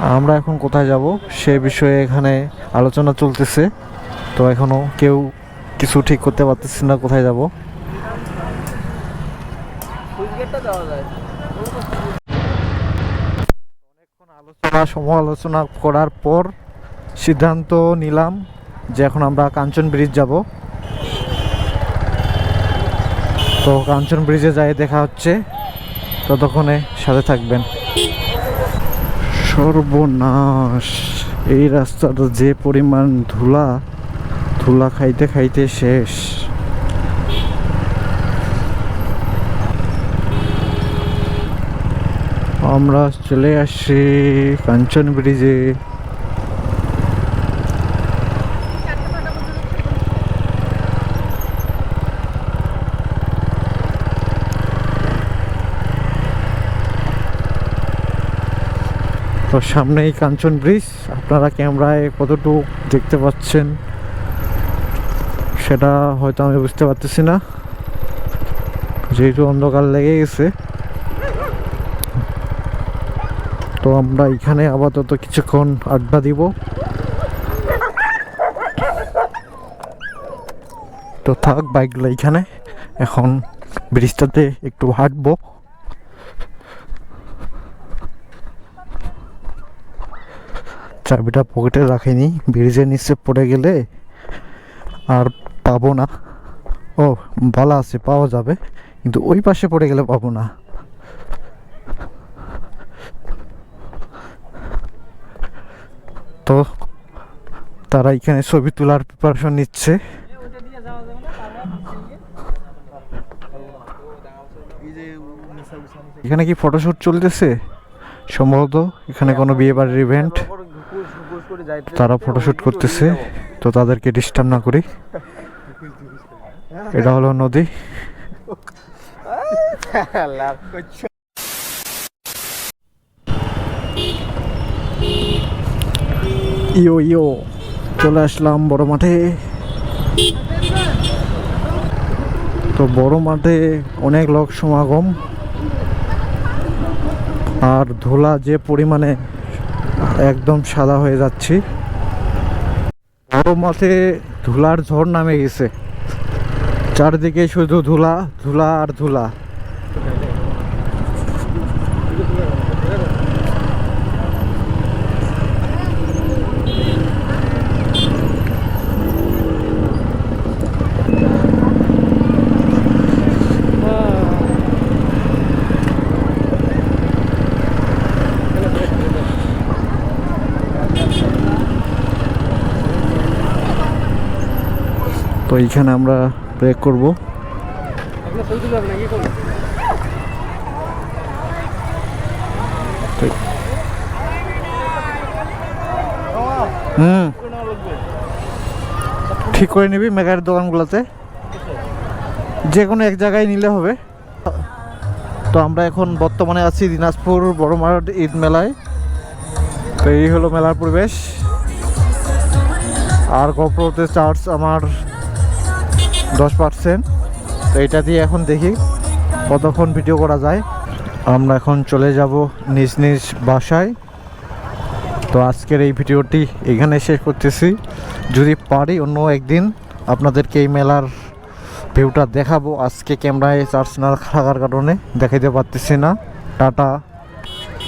আমরা এখন কোথায় যাব? সে বিষয়ে এখানে আলোচনা চলতেছে। তো এখনও কেউ কিছু ঠিক করতে পারতেছি না কোথায় যাব। আলোচনা, সমালোচনা করার পর সিদ্ধান্ত নিলাম যে এখন আমরা কাঞ্চন ব্রিজ যাব। তো কাঞ্চন ব্রিজে যাই, দেখা হচ্ছে। ততক্ষণে সাথে থাকবেন। সর্বনাশ। এই রাস্তাটা যে পরিমাণ ধুলা ধুলা খাইতে খাইতে শেষ। আমরা চলে আসছি কাঞ্চন ব্রিজে তো সামনেই কাঞ্চন ব্রিজ। আপনারা ক্যামেরায় কতটুকু দেখতে পাচ্ছেন সেটা হয়তো আমি বুঝতে পারতেছি না। যেহেতু অন্ধকার লেগে গেছে। তো আমরা এখানে আপাতত কিছুক্ষণ আড্ডা দিব। তো থাক, বাইকগুলো এখানে। এখন ব্রিজটাতে একটু হাঁটবো। চাবিটা পকেটে রাখিনি, ব্রিজের নিচে পড়ে গেলে আর পাবো না। ও, বলা আছে, পাওয়া যাবে, কিন্তু ওই পাশে পড়ে গেলে পাবো না। তো, তারা এখানে ছবি তোলার প্রিপারেশন নিচ্ছে। এখানে কি ফটোশুট চলতেছে? সম্ভবত এখানে কোনো বিয়ে বাড়ির ইভেন্ট তারা ফটোশুট করতেছে তো তাদেরকে ডিস্টার্ব না করি। এটা হলো নদী। ইয়ো ইয়ো চলে আসলাম বড় মাঠে। তো বড় মাঠে অনেক লোক সমাগম। আর ধুলা যে পরিমাণে একদম সাদা হয়ে যাচ্ছি। বড় ধুলার ঝড় নামে গেছে। চারদিকে শুধু ধুলা ধুলা আর ধুলা। তো এইখানে আমরা ব্রেক করব। হুম। ঠিক করে নিবি মেঘার দোকানগুলোতে। যে কোনো এক জায়গায় নিলে হবে। তো আমরা এখন বর্তমানে আছি দিনাজপুর বড়মাঠ ঈদ মেলায়। তো এই হলো মেলার পরিবেশ। আর গোপ্রোতে চার্জ আমার দশ পার্সেন্ট। তো এটা দিয়ে এখন দেখি কতক্ষণ ভিডিও করা যায়। আমরা এখন চলে যাব নিজ নিজ বাসায়। তো আজকের এই ভিডিওটি এখানে শেষ করতেছি। যদি পারি অন্য একদিন আপনাদেরকে এই মেলার ভিউটা দেখাবো। আজকে ক্যামেরায় চার্জ না থাকার কারণে দেখাইতে পারতেছি না। টাটা।